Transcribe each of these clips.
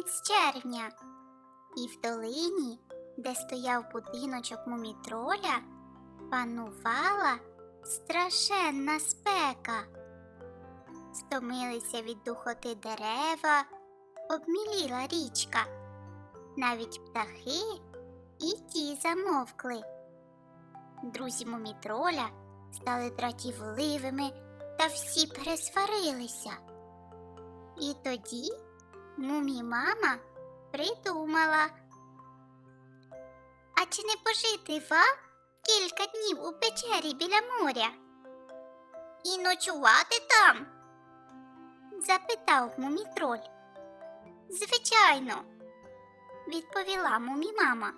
кінець червня, і в долині, де стояв будиночок мумітроля, панувала страшенна спека. Стомилися від духоти дерева, обміліла річка. Навіть птахи і ті замовкли. Друзі мумітроля стали дратівливими та всі пересварилися. І тоді Мумі мама придумала. А чи не пожити вам кілька днів у печері біля моря? І ночувати там? запитав мумітроль. Звичайно, відповіла мумі мама.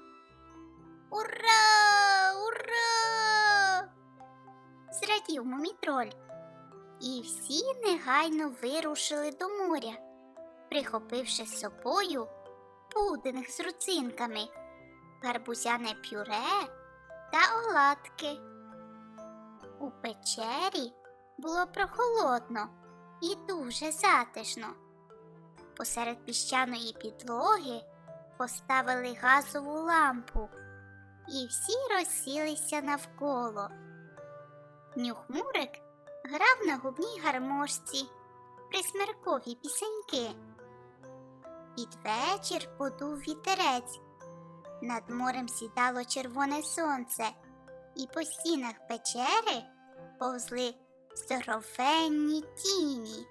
Ура! Ура! зрадів мумітроль. І всі негайно вирушили до моря прихопивши з собою пудинг з руцинками, гарбузяне пюре та оладки. У печері було прохолодно і дуже затишно. Посеред піщаної підлоги поставили газову лампу, і всі розсілися навколо. Нюхмурик грав на губній гармошці присмеркові пісеньки. Під вечір подув вітерець. Над морем сідало червоне сонце, і по стінах печери повзли здоровенні тіні.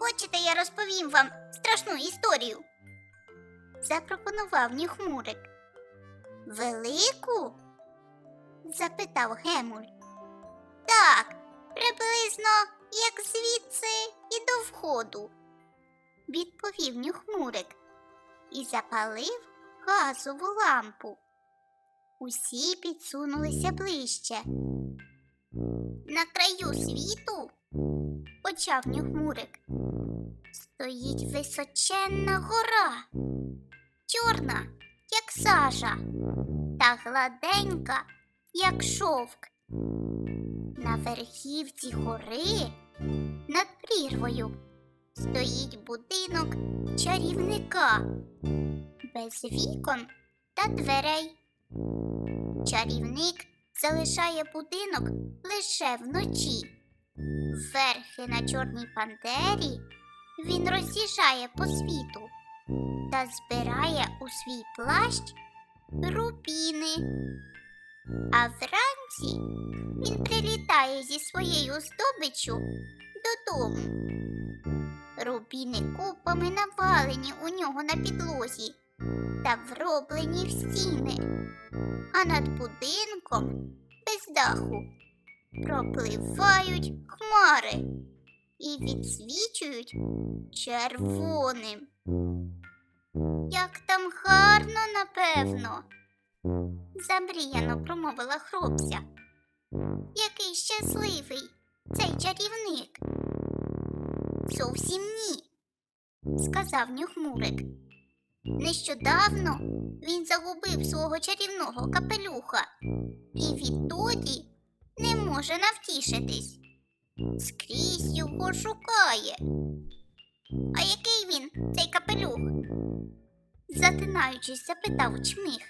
Хочете, я розповім вам страшну історію? запропонував нюхмурик. Велику? запитав Гемуль. Так, приблизно як звідси і до входу відповів нюхмурик і запалив газову лампу. Усі підсунулися ближче. На краю світу, почав нюхмурик, стоїть височенна гора, чорна, як сажа, та гладенька, як шовк. На верхівці гори над прірвою стоїть будинок чарівника без вікон та дверей. Чарівник залишає будинок лише вночі. Верхи на чорній пантері він роз'їжджає по світу та збирає у свій плащ рубіни. А вранці він прилітає зі своєю здобиччю додому. Рубіни купами навалені у нього на підлозі та вроблені в стіни, а над будинком без даху пропливають хмари і відсвічують червоним. Як там гарно, напевно, замріяно промовила хлопця. Який щасливий цей чарівник. Зовсім ні, сказав нюхмурик. Нещодавно він загубив свого чарівного капелюха і відтоді не може навтішитись. Скрізь його шукає. А який він, цей капелюх? затинаючись, запитав чмих.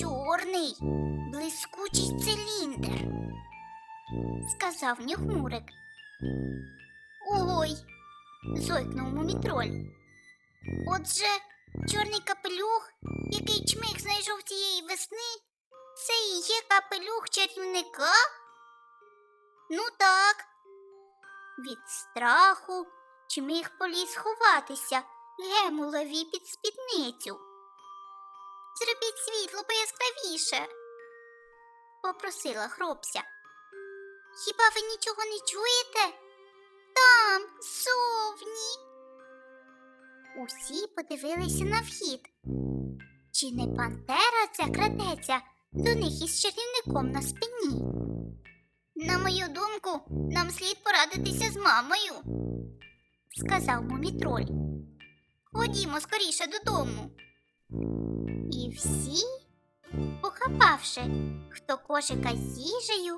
Чорний, блискучий циліндр, сказав нюхмурик. Ой, зойкнув мумітроль. Отже, чорний капелюх, який чмих знайшов цієї весни, це і є капелюх чарівника? Ну так. Від страху чмих поліз ховатися гемулові під спідницю. Зробіть світло пояскравіше, попросила хлопця. Хіба ви нічого не чуєте? там, зовні. Усі подивилися на вхід. Чи не Пантера ця крадеться до них із чарівником на спині? На мою думку, нам слід порадитися з мамою, сказав мумітроль. Ходімо скоріше додому. І всі похапавши, хто кошика з їжею,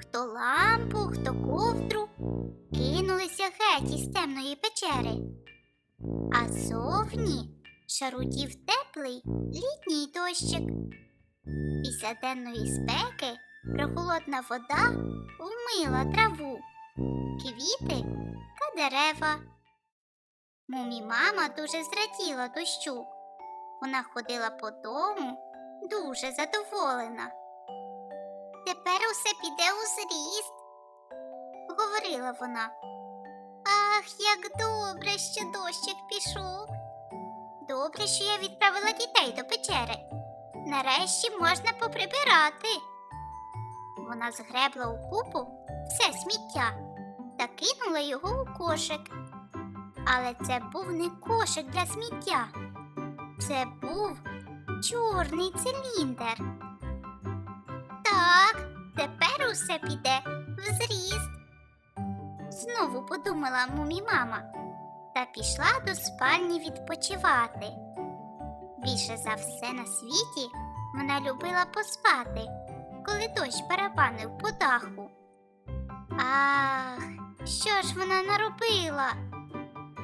хто лампу, хто ковдру, кинулися геть із темної печери. А зовні шарудів теплий літній дощик. Після денної спеки прохолодна вода вмила траву, квіти та дерева. Мумі мама дуже зраділа дощу. Вона ходила по дому дуже задоволена. Тепер усе піде у зріст, говорила вона. Ах, як добре, що дощик пішов. Добре, що я відправила дітей до печери. Нарешті можна поприбирати. Вона згребла у купу все сміття та кинула його у кошик. Але це був не кошик для сміття. Це був чорний циліндр. Так, тепер усе піде в зріст. Знову подумала мумі мама та пішла до спальні відпочивати. Більше за все на світі вона любила поспати, коли дощ барабанив по даху. Ах, що ж вона наробила?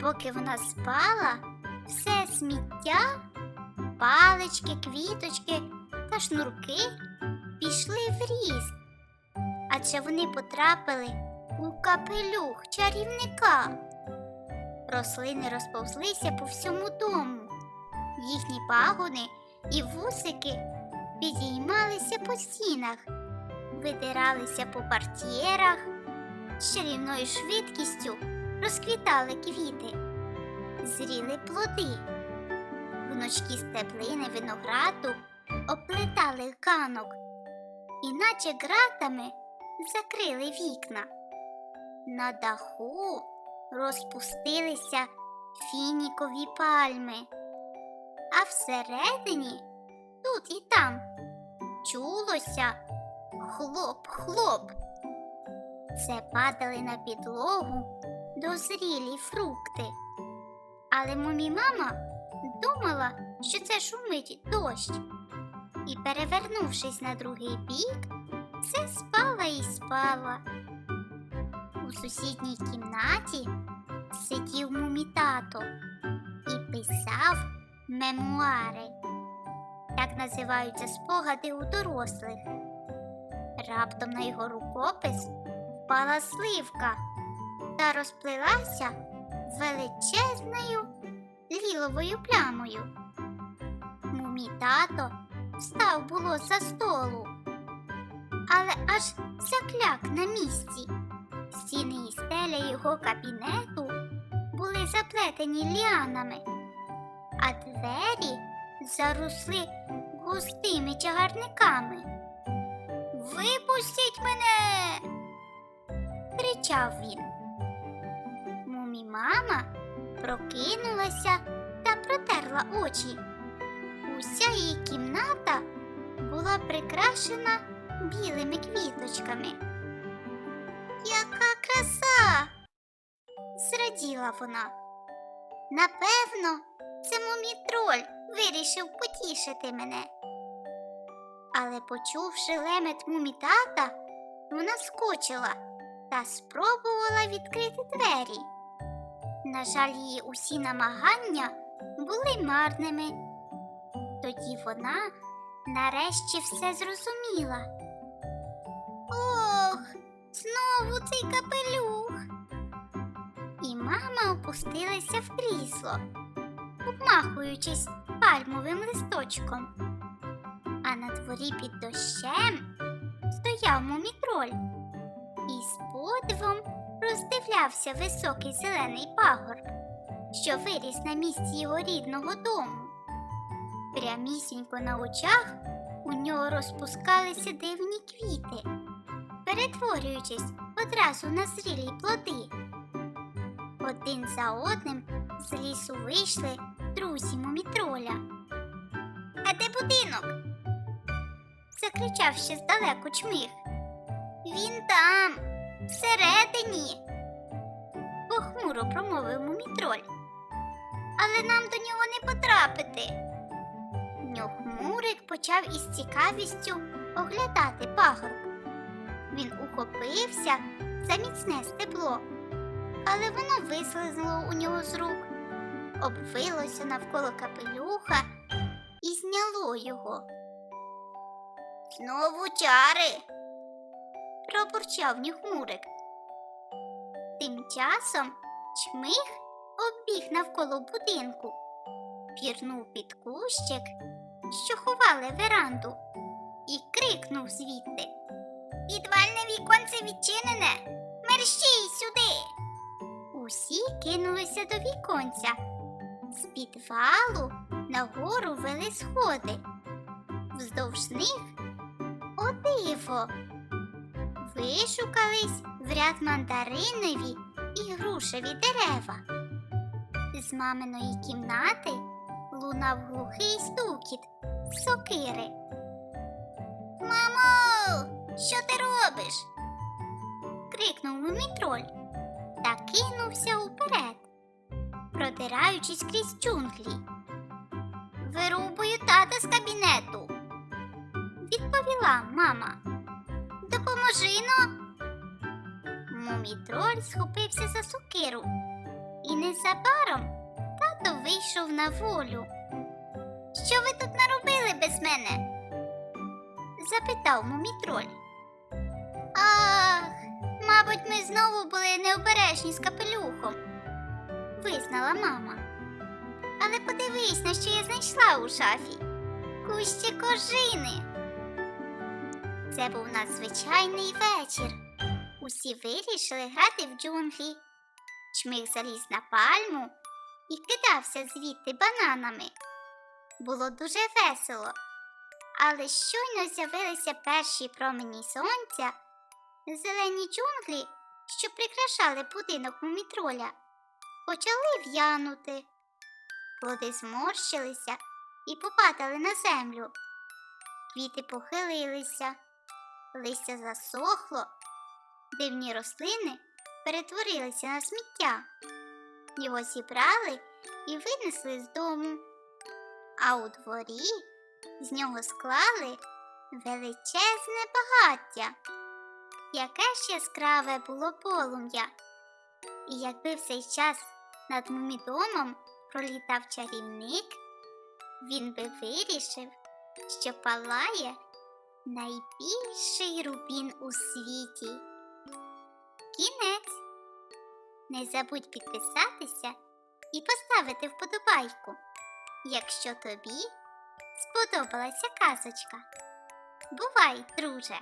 Поки вона спала, все сміття, палички, квіточки та шнурки пішли в ріст, адже вони потрапили у капелюх чарівника. Рослини розповзлися по всьому дому. Їхні пагони і вусики підіймалися по стінах, видиралися по партієрах, з чарівною швидкістю розквітали квіти, зріли плоди. Внучки з теплини винограду оплетали ганок, іначе ґратами закрили вікна. На даху розпустилися фінікові пальми, а всередині, тут і там, чулося хлоп-хлоп. Це падали на підлогу дозрілі фрукти. Але мумі мама думала, що це шумить дощ. І, перевернувшись на другий бік, все спала і спала. У сусідній кімнаті сидів мумітато і писав мемуари. Так називаються спогади у дорослих. Раптом на його рукопис впала сливка та розплилася величезною ліловою плямою. Мумі тато встав було за столу, але аж закляк на місці. Стіни і стеля його кабінету були заплетені ліанами, а двері заросли густими чагарниками. Випустіть мене. кричав він. Мумі мама прокинулася та протерла очі. Уся її кімната була прикрашена білими квіточками. Яка краса! зраділа вона. Напевно, це мумітроль вирішив потішити мене. Але, почувши лемет мумітата, вона скочила та спробувала відкрити двері. На жаль, її усі намагання були марними. Тоді вона нарешті все зрозуміла. Ох, знову цей капелюх. І мама опустилася в крісло, обмахуючись пальмовим листочком. А на дворі під дощем стояв мумітроль і з подивом роздивлявся високий зелений пагорб, що виріс на місці його рідного дому. Прямісінько на очах у нього розпускалися дивні квіти, перетворюючись одразу на зрілі плоди. Один за одним З лісу вийшли друзі мумітроля. А де будинок? закричав ще здалеку чмих. Він там, всередині. Похмуро промовив мумітроль. Але нам до нього не потрапити. Нюхмурик почав із цікавістю оглядати пагорб. Він ухопився за міцне стебло, але воно вислизнуло у нього з рук, обвилося навколо капелюха і зняло його. Знову чари. Пробурчав нюхмурик. Тим часом чмих обіг навколо будинку, пірнув під кущик, що ховали веранду, і крикнув звідти. Підвальне віконце відчинене. Мерщій сюди. Усі кинулися до віконця. З підвалу нагору вели сходи. Вздовж них о диво. Вишукались в ряд мандаринові і грушеві дерева. З маминої кімнати лунав глухий стукіт сокири. Мамо, що ти робиш? крикнув мумітроль та кинувся уперед, продираючись крізь джунглі. Вирубую тата з кабінету, відповіла мама. Допоможи но. Мумітроль схопився за сокиру, і незабаром тато вийшов на волю. Що ви тут наробили без мене? запитав мумітроль. Ах, мабуть, ми знову були необережні з капелюхом, визнала мама. Але подивись, на що я знайшла у шафі. Кущі кожини. Це був надзвичайний вечір. Усі вирішили грати в джунглі. Чмих заліз на пальму і кидався звідти бананами. Було дуже весело. Але щойно з'явилися перші промені сонця, зелені джунглі, що прикрашали будинок мумітроля, почали в'янути. Плоди зморщилися і попадали на землю. Квіти похилилися, листя засохло, дивні рослини перетворилися на сміття. Його зібрали і винесли з дому. А у дворі з нього склали величезне багаття. Яке ж яскраве було полум'я. І якби в цей час над мумідомом пролітав чарівник, він би вирішив, що палає найбільший рубін у світі. Кінець. Не забудь підписатися і поставити вподобайку, якщо тобі сподобалася казочка. Бувай, друже!